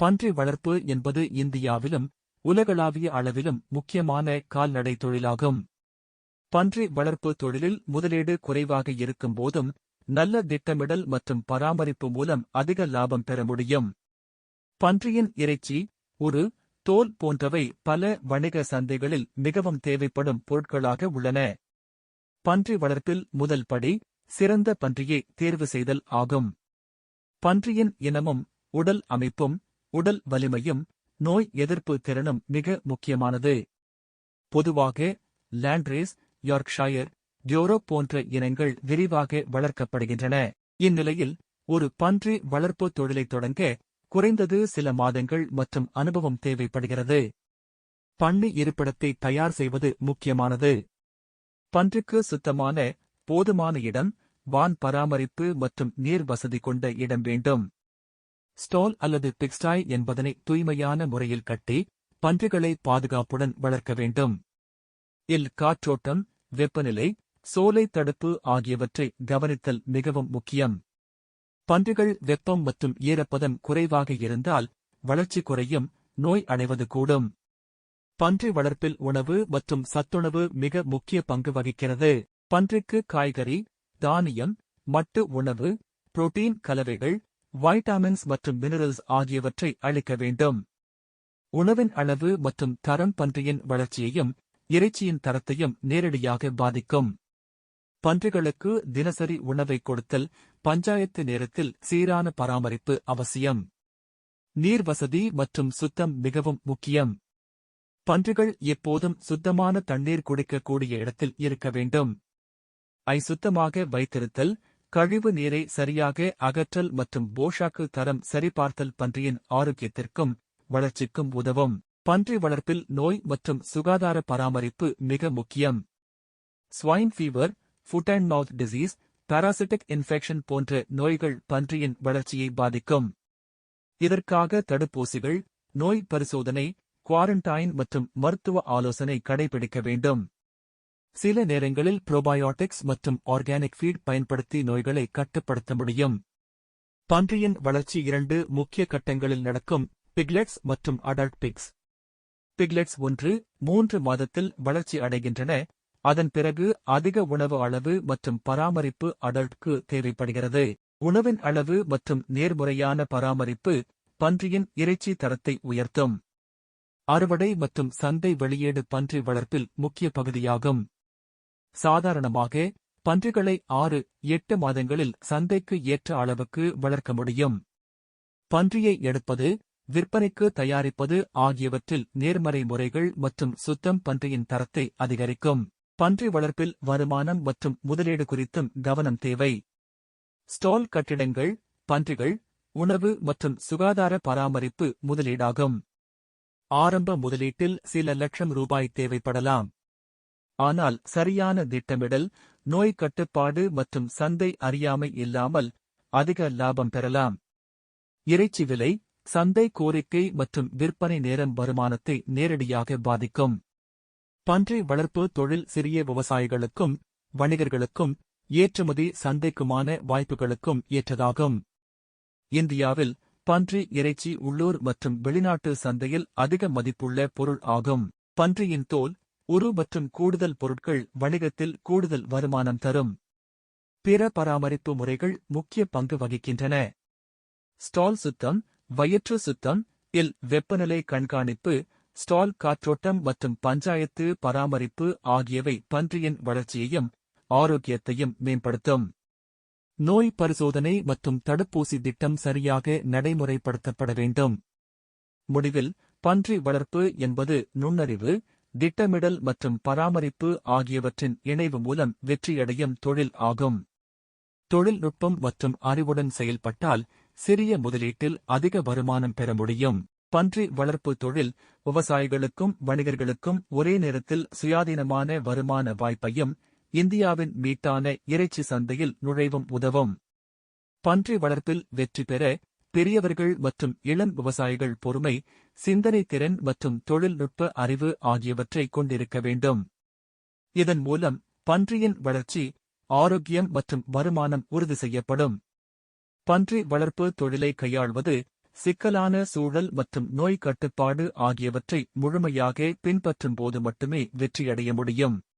பன்றி வளர்ப்பு என்பது இந்தியாவிலும் உலகளாவிய அளவிலும் முக்கியமான கால்நடை தொழிலாகும். பன்றி வளர்ப்பு தொழிலில் முதலீடு குறைவாக இருக்கும் போதும் நல்ல திட்டமிடல் மற்றும் பராமரிப்பு மூலம் அதிக லாபம் பெற முடியும். பன்றியின் இறைச்சி ஒரு தோல் போன்றவை பல வணிக சந்தைகளில் மிகவும் தேவைப்படும் பொருட்களாக உள்ளன. பன்றி வளர்ப்பில் முதல் படி சிறந்த பன்றியை தேர்வு செய்தல் ஆகும். பன்றியின் இனமும் உடல் அமைப்பும் உடல் வலிமையும் நோய் எதிர்ப்பு திறனும் மிக முக்கியமானது. பொதுவாக லேண்ட்ரேஸ் யார்க்ஷாயர் டியோரோ போன்ற இனங்கள் விரிவாக வளர்க்கப்படுகின்றன. இந்நிலையில் ஒரு பன்றி வளர்ப்பு தொழிலைத் தொடங்க குறைந்தது சில மாதங்கள் மற்றும் அனுபவம் தேவைப்படுகிறது. பண்ணி இருப்பிடத்தை தயார் செய்வது முக்கியமானது. பன்றிக்கு சுத்தமான போதுமான இடம் வான் பராமரிப்பு மற்றும் நீர் வசதி கொண்ட இடம் வேண்டும். ஸ்டால் அல்லது பிக்ஸ்டாய் என்பதனை தூய்மையான முறையில் கட்டி பன்றிகளை பாதுகாப்புடன் வளர்க்க வேண்டும். இல் காற்றோட்டம் வெப்பநிலை சோலை தடுப்பு ஆகியவற்றை கவனித்தல் மிகவும் முக்கியம். பன்றிகள் வெப்பம் மற்றும் ஈரப்பதம் குறைவாக இருந்தால் வளர்ச்சி குறையும் நோய் அடைவது கூடும். பன்றி வளர்ப்பில் உணவு மற்றும் சத்துணவு மிக முக்கிய பங்கு வகிக்கிறது. பன்றிக்கு காய்கறி தானியம் மட்டு உணவு புரோட்டீன் கலவைகள் வைட்டமின்ஸ் மற்றும் மினரல்ஸ் ஆகியவற்றை அளிக்க வேண்டும். உணவின் அளவு மற்றும் தரம் பன்றியின் வளர்ச்சியையும் இறைச்சியின் தரத்தையும் நேரடியாக பாதிக்கும். பன்றிகளுக்கு தினசரி உணவை கொடுத்தல் பஞ்சாயத்து நேரத்தில் சீரான பராமரிப்பு அவசியம். நீர் வசதி மற்றும் சுத்தம் மிகவும் முக்கியம். பன்றிகள் எப்போதும் சுத்தமான தண்ணீர் குடிக்கக்கூடிய இடத்தில் இருக்க வேண்டும். ஐ சுத்தமாக வைத்திருத்தல் கழிவு நீரை சரியாக அகற்றல் மற்றும் போஷாக்கு தரம் சரிபார்த்தல் பன்றியின் ஆரோக்கியத்திற்கும் வளர்ச்சிக்கும் உதவும். பன்றி வளர்ப்பில் நோய் மற்றும் சுகாதார பராமரிப்பு மிக முக்கியம். Swine fever foot and mouth disease parasitic infection போன்ற நோய்கள் பன்றியின் வளர்ச்சியை பாதிக்கும். இதற்காக தடுப்பூசிகள் நோய் பரிசோதனை குவாரண்டைன் மற்றும் மருத்துவ ஆலோசனை கடைபிடிக்க வேண்டும். சில நேரங்களில் ப்ரோபயோட்டிக்ஸ் மற்றும் ஆர்கானிக் ஃபீட் பயன்படுத்தி நோய்களை கட்டுப்படுத்த முடியும். பன்றியின் வளர்ச்சி இரண்டு முக்கிய கட்டங்களில் நடக்கும் பிக்லெட்ஸ் மற்றும் அடல்ட் பிக்ஸ் பிக்லெட்ஸ் ஒன்று மூன்று மாதத்தில் வளர்ச்சி அடைகின்றன அதன் பிறகு அதிக உணவு அளவு மற்றும் பராமரிப்பு அடல்ட்க்கு தேவைப்படுகிறது. உணவின் அளவு மற்றும் நேர்முறையான பராமரிப்பு பன்றியின் இறைச்சி தரத்தை உயர்த்தும். அறுவடை மற்றும் சந்தை வெளியீடு பன்றி வளர்ப்பில் முக்கிய பகுதியாகும். சாதாரணமாக பன்றிகளை ஆறு எட்டு மாதங்களில் சந்தைக்கு ஏற்ற அளவுக்கு வளர்க்க முடியும். பன்றியை எடுப்பது விற்பனைக்கு தயாரிப்பது ஆகியவற்றில் நேர்மறை முறைகள் மற்றும் சுத்தம் பன்றியின் தரத்தை அதிகரிக்கும். பன்றி வளர்ப்பில் வருமானம் மற்றும் முதலீடு குறித்தும் கவனம் தேவை. ஸ்டால் கட்டிடங்கள் பன்றிகள் உணவு மற்றும் சுகாதார பராமரிப்பு முதலீடாகும். ஆரம்ப முதலீட்டில் சில லட்சம் ரூபாய் தேவைப்படலாம். ஆனால் சரியான திட்டமிடல் நோய் கட்டுப்பாடு மற்றும் சந்தை அறியாமை இல்லாமல் அதிக லாபம் பெறலாம். இறைச்சி விலை சந்தை கோரிக்கை மற்றும் விற்பனை நேரம் வருமானத்தை நேரடியாக பாதிக்கும். பன்றி வளர்ப்பு தொழில் சிறிய விவசாயிகளுக்கும் வணிகர்களுக்கும் ஏற்றுமதி சந்தைக்குமான வாய்ப்புகளுக்கும் ஏற்றதாகும். இந்தியாவில் பன்றி இறைச்சி உள்ளூர் மற்றும் வெளிநாட்டு சந்தையில் அதிக மதிப்புள்ள பொருள் ஆகும். பன்றியின் தோல் உரு மற்றும் கூடுதல் பொருட்கள் வணிகத்தில் கூடுதல் வருமானம் தரும். பிற பராமரிப்பு முறைகள் முக்கிய பங்கு வகிக்கின்றன. ஸ்டால் சுத்தம் வயிற்று சுத்தம் இல் வெப்பநிலை கண்காணிப்பு ஸ்டால் காற்றோட்டம் மற்றும் பஞ்சாயத்து பராமரிப்பு ஆகியவை பன்றியின் வளர்ச்சியையும் ஆரோக்கியத்தையும் மேம்படுத்தும். நோய் பரிசோதனை மற்றும் தடுப்பூசி திட்டம் சரியாக நடைமுறைப்படுத்தப்பட வேண்டும். முடிவில் பன்றி வளர்ப்பு என்பது நுண்ணறிவு திட்டமிடல் மற்றும் பராமரிப்பு ஆகியவற்றின் இணைவு மூலம் வெற்றியடையும் தொழில் ஆகும். தொழில்நுட்பம் மற்றும் அறிவுடன் செயல்பட்டால் சிறிய முதலீட்டில் அதிக வருமானம் பெற முடியும். பன்றி வளர்ப்பு தொழில் விவசாயிகளுக்கும் வணிகர்களுக்கும் ஒரே நேரத்தில் சுயாதீனமான வருமான வாய்ப்பையும் இந்தியாவின் மீட்டான இறைச்சி சந்தையில் நுழைவும் உதவும். பன்றி வளர்ப்பில் வெற்றி பெற பெரியவர்கள் மற்றும் இளம் விவசாயிகள் பொறுமை சிந்தனை திறன் மற்றும் தொழில்நுட்ப அறிவு ஆகியவற்றை கொண்டிருக்க வேண்டும். இதன் மூலம் பன்றியின் வளர்ச்சி ஆரோக்கியம் மற்றும் வருமானம் உறுதி செய்யப்படும். பன்றி வளர்ப்பு தொழிலை கையாள்வது சிக்கலான சூழல் மற்றும் நோய் கட்டுப்பாடு ஆகியவற்றை முழுமையாக பின்பற்றும் போது மட்டுமே வெற்றியடைய முடியும்.